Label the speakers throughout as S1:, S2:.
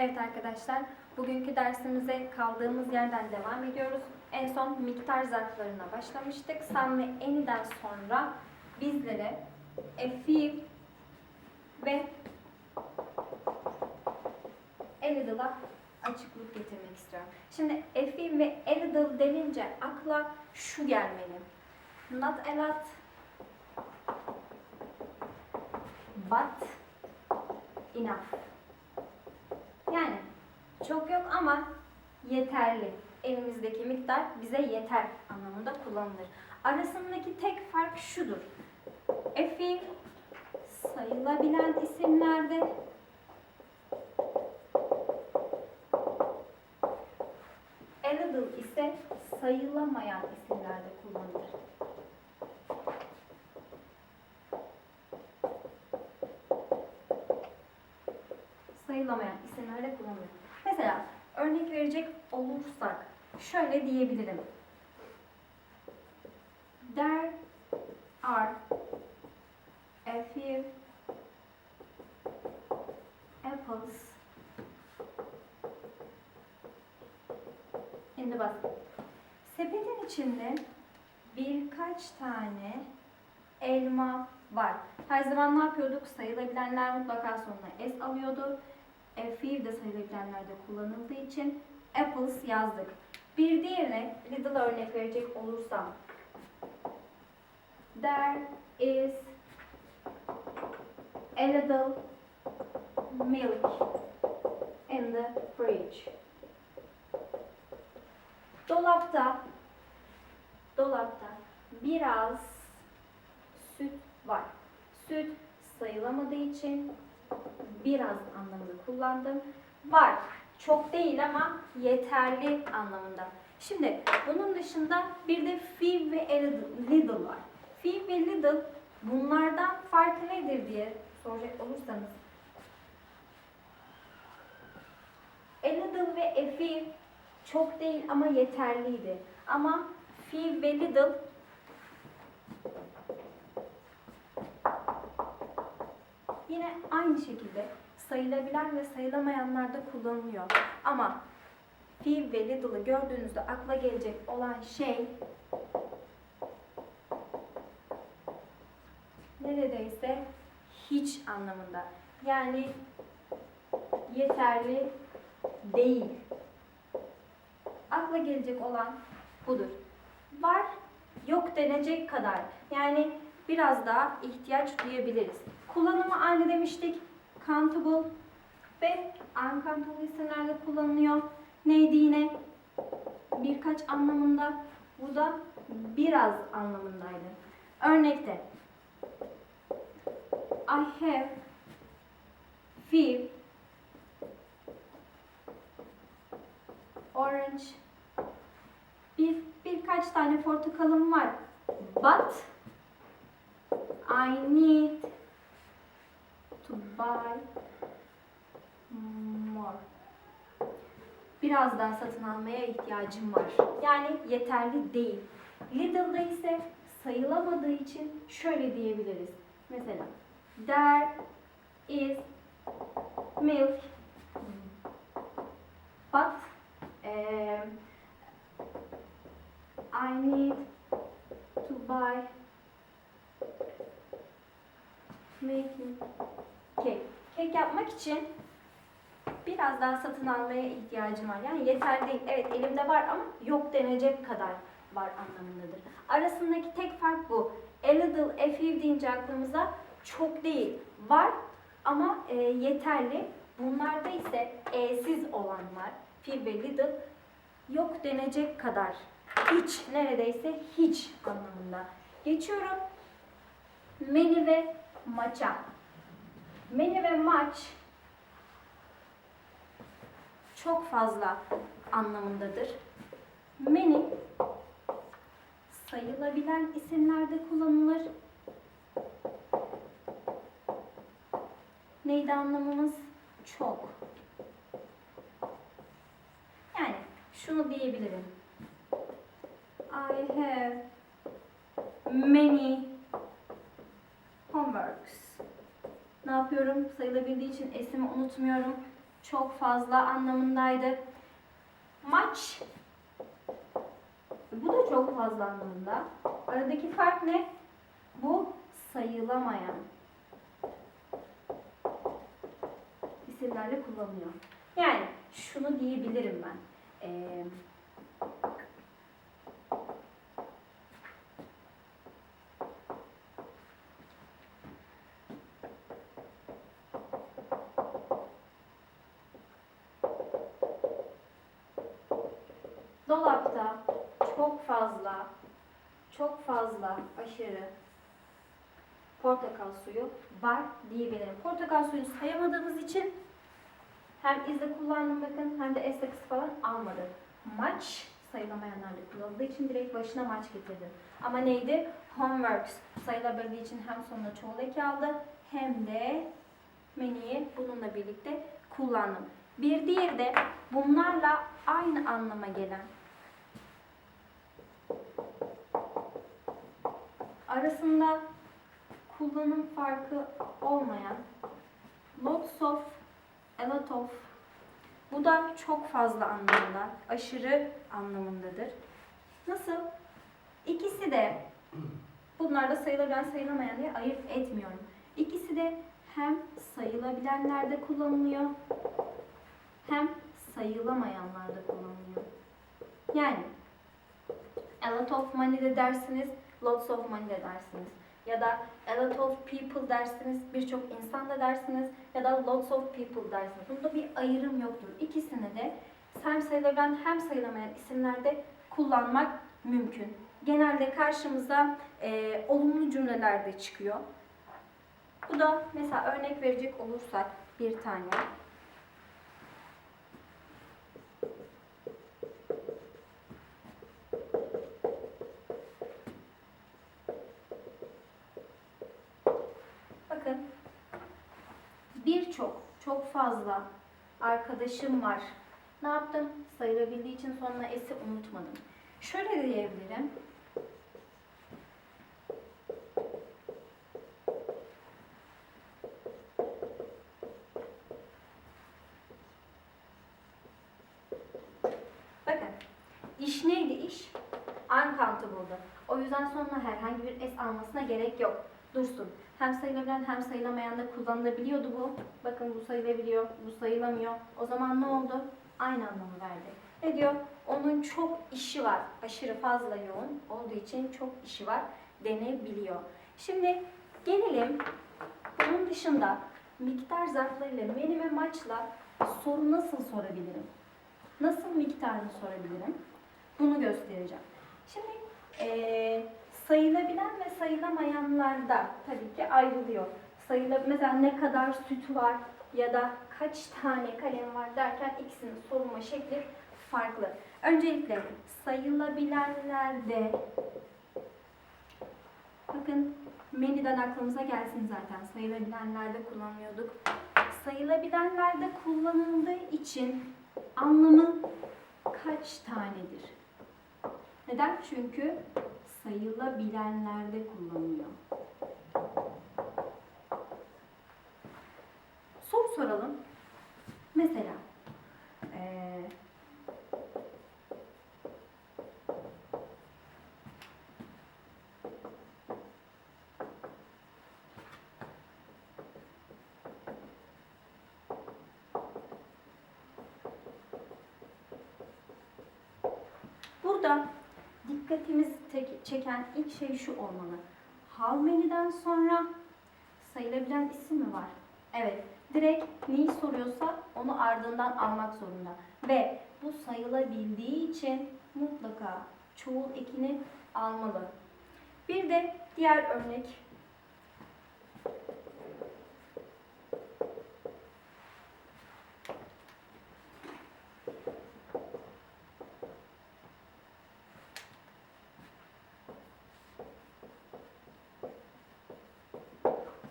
S1: Evet arkadaşlar, bugünkü dersimize kaldığımız yerden devam ediyoruz. En son miktar zarflarına başlamıştık. Sum ve any'den sonra bizlere a ve a little'a açıklık getirmek istiyorum. Şimdi a ve little denince akla şu gelmeli. Not a lot, but enough. Yani çok yok ama yeterli. Elimizdeki miktar bize yeter anlamında kullanılır. Arasındaki tek fark şudur. Efi sayılabilen isimlerde little ise sayılamayan isimlerde kullanılır. Sayılamayan isimlerle kullanılır. Mesela örnek verecek olursak şöyle diyebilirim. There are a few apples in the basket. Sepetin içinde birkaç tane elma var. Her zaman ne yapıyorduk? Sayılabilenler mutlaka sonuna s alıyordu. A few de sayılabilenlerde kullanıldığı için apples yazdık. Bir diğerine little örnek verecek olursam There is a little milk in the fridge. Dolapta dolapta biraz süt var. Süt sayılamadığı için biraz anlamını kullandım. Var. Çok değil ama yeterli anlamında. Şimdi bunun dışında bir de few ve little var. Few ve little bunlardan farkı nedir diye soracak olursanız. A little ve a few çok değil ama yeterliydi. Ama few ve little Yine aynı şekilde sayılabilen ve sayılamayanlarda kullanılıyor. Ama few ve little'ı gördüğünüzde akla gelecek olan şey neredeyse hiç anlamında. Yani yeterli değil. Akla gelecek olan budur. Var, yok denecek kadar. Yani biraz daha ihtiyaç duyabiliriz. Kullanımı aynı demiştik. Countable ve uncountable isimlerle kullanılıyor. Neydi yine? Birkaç anlamında. Bu da biraz anlamındaydı. Örnekte I have few orange bir birkaç tane portakalım var. But I need to buy more. Biraz daha satın almaya ihtiyacım var. Yani yeterli değil. Little'da ise sayılamadığı için şöyle diyebiliriz. Mesela there is milk but um, I need to buy making cake. Kek yapmak için biraz daha satın almaya ihtiyacım var. Yani yeterli değil. Evet elimde var ama yok denecek kadar var anlamındadır. Arasındaki tek fark bu. A little, a few deyince aklımıza çok değil. Var ama e, yeterli. Bunlarda ise e'siz olanlar, few ve little yok denecek kadar. Hiç, neredeyse hiç anlamında. Geçiyorum. Many ve maça. Many ve maç çok fazla anlamındadır. Many sayılabilen isimlerde kullanılır. Neydi anlamımız? Çok. Yani şunu diyebilirim. I have many homeworks. Ne yapıyorum? Sayılabildiği için esimi unutmuyorum. çok fazla anlamındaydı. Much bu da çok fazla anlamında. Aradaki fark ne? Bu sayılamayan isimlerle kullanılıyor. Yani şunu diyebilirim ben. Ee, dolapta çok fazla, çok fazla aşırı portakal suyu var diyebilirim. Portakal suyu sayamadığımız için hem izle kullandım bakın hem de S takısı falan almadım. Maç sayılamayanlarda kullanıldığı için direkt başına maç getirdim. Ama neydi? Homeworks sayılabildiği için hem sonuna çoğul eki aldı hem de many'i bununla birlikte kullandım. Bir diğeri de bunlarla aynı anlama gelen arasında kullanım farkı olmayan lots of, a lot of bu da çok fazla anlamında, aşırı anlamındadır. Nasıl? İkisi de bunlarda sayılabilen sayılamayan diye ayırt etmiyorum. İkisi de hem sayılabilenlerde kullanılıyor hem sayılamayanlarda kullanılıyor. Yani a lot of money de dersiniz, lots of money de dersiniz. Ya da a lot of people dersiniz, birçok insan da dersiniz. Ya da lots of people dersiniz. Bunda bir ayrım yoktur. İkisini de hem sayılabilen hem sayılamayan isimlerde kullanmak mümkün. Genelde karşımıza e, olumlu cümlelerde çıkıyor. Bu da mesela örnek verecek olursak bir tane. Bakın birçok, çok fazla arkadaşım var. Ne yaptım? Sayılabildiği için sonuna esi unutmadım. Şöyle diyebilirim. Bakın, iş neydi iş? Uncountable'dı. O yüzden sonuna herhangi bir es almasına gerek yok. Dursun. Hem sayılabilen hem sayılamayan da kullanılabiliyordu bu. Bakın bu sayılabiliyor, bu sayılamıyor. O zaman ne oldu? Aynı anlamı verdi. Ne diyor? Onun çok işi var. Aşırı fazla yoğun olduğu için çok işi var denebiliyor. Şimdi gelelim bunun dışında miktar zarflarıyla menü ve maçla soru nasıl sorabilirim? Nasıl miktarını sorabilirim? Bunu göstereceğim. Şimdi eee sayılabilen ve sayılamayanlarda tabii ki ayrılıyor. Sayıla, mesela ne kadar süt var ya da kaç tane kalem var derken ikisinin sorulma şekli farklı. Öncelikle sayılabilenlerde bakın menüden aklımıza gelsin zaten. Sayılabilenlerde kullanıyorduk. Sayılabilenlerde kullanıldığı için anlamı kaç tanedir? Neden? Çünkü sayılabilenlerde kullanılıyor. Soru soralım. Mesela eee burada dikkatimizi tek- çeken ilk şey şu olmalı. How many'den sonra sayılabilen isim mi var? Evet. Direkt neyi soruyorsa onu ardından almak zorunda. Ve bu sayılabildiği için mutlaka çoğul ekini almalı. Bir de diğer örnek.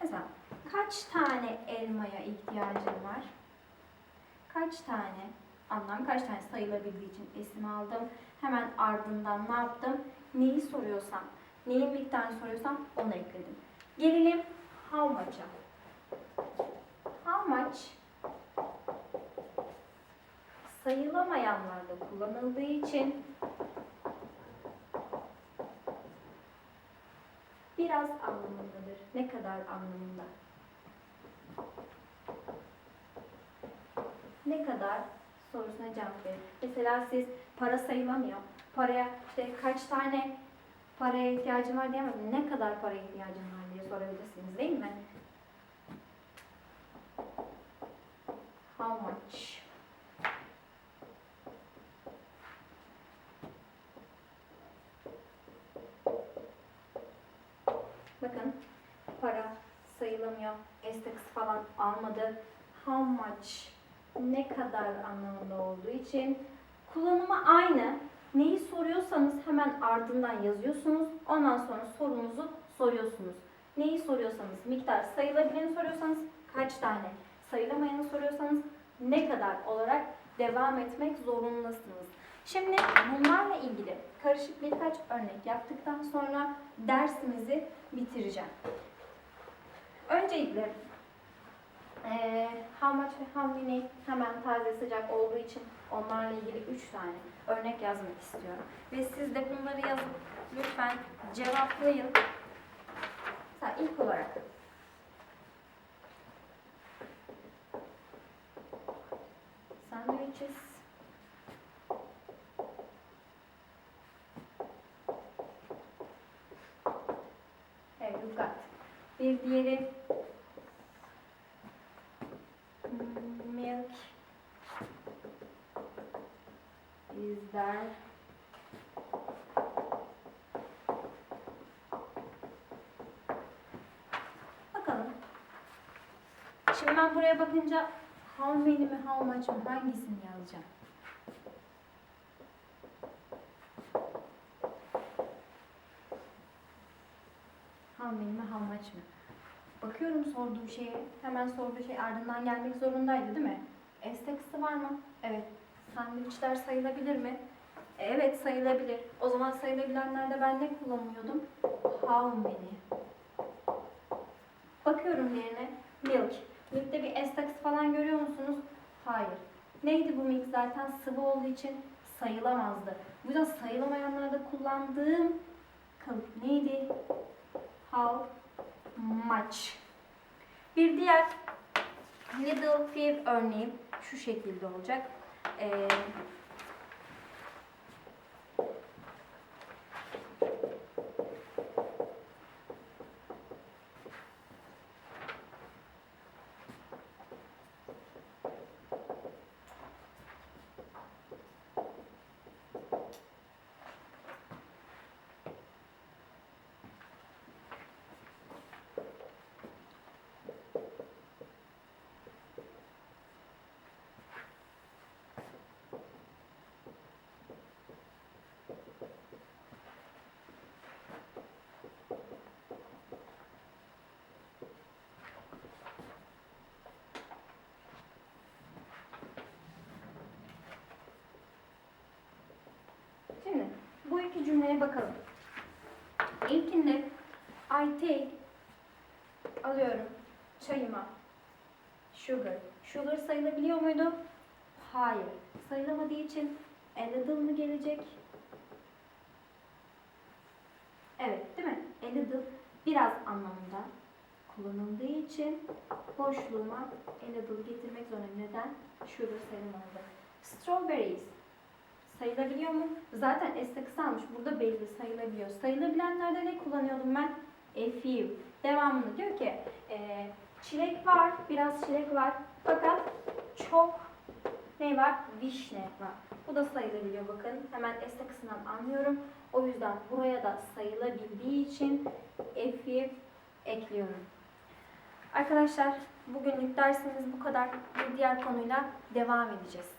S1: Mesela kaç tane elmaya ihtiyacım var? Kaç tane? Anlam kaç tane sayılabildiği için isim aldım. Hemen ardından ne yaptım? Neyi soruyorsam, neyin miktarını soruyorsam onu ekledim. Gelelim how much'a. How much sayılamayanlarda kullanıldığı için biraz anlamındadır. Ne kadar anlamında? Ne kadar sorusuna cevap verin. Mesela siz para sayılamıyor. Paraya işte kaç tane paraya ihtiyacın var diyemezsiniz. Ne kadar paraya ihtiyacın var diye sorabilirsiniz değil mi? How much? Bakın para sayılamıyor. Estex falan almadı. How much? Ne kadar anlamında olduğu için kullanımı aynı. Neyi soruyorsanız hemen ardından yazıyorsunuz. Ondan sonra sorunuzu soruyorsunuz. Neyi soruyorsanız miktar sayılabileni soruyorsanız kaç tane sayılamayanı soruyorsanız ne kadar olarak devam etmek zorundasınız. Şimdi bunlarla ilgili karışık birkaç örnek yaptıktan sonra dersimizi bitireceğim. Öncelikle how much ve many hemen taze sıcak olduğu için onlarla ilgili 3 tane örnek yazmak istiyorum. Ve siz de bunları yazıp lütfen cevaplayın. Mesela ilk olarak sandwiches Evet, you've got. Bir diğeri mm, milk is there. Bakalım. Şimdi ben buraya bakınca how many mi how much mı hangisini yazacağım? How many mi how much mı? Bakıyorum sorduğu şeye, hemen sorduğu şey ardından gelmek zorundaydı değil mi? Estekisi var mı? Evet. Sandviçler sayılabilir mi? Evet sayılabilir. O zaman sayılabilenlerde ben ne kullanıyordum? How many? Bakıyorum diğerine. Milk. Milk'te bir estaks falan görüyor musunuz? Hayır. Neydi bu milk zaten? Sıvı olduğu için sayılamazdı. Bu yüzden sayılamayanlarda kullandığım kalıp neydi? How much? Bir diğer little few örneği şu şekilde olacak. Ee, Şimdi iki cümleye bakalım. İlkinde I take alıyorum çayıma sugar. Sugar sayılabiliyor muydu? Hayır. Sayılamadığı için a little mı gelecek? Evet değil mi? A little biraz anlamında kullanıldığı için boşluğuma a little getirmek zorundayım. Neden? Sugar sayılmadı. Strawberries sayılabiliyor mu? Zaten S kısa almış. Burada belli sayılabiliyor. Sayılabilenlerde ne kullanıyordum ben? A few. Devamında diyor ki e, çilek var, biraz çilek var. Fakat çok ne var? Vişne var. Bu da sayılabiliyor bakın. Hemen S kısmından anlıyorum. O yüzden buraya da sayılabildiği için a few ekliyorum. Arkadaşlar bugünlük dersimiz bu kadar. Bir diğer konuyla devam edeceğiz.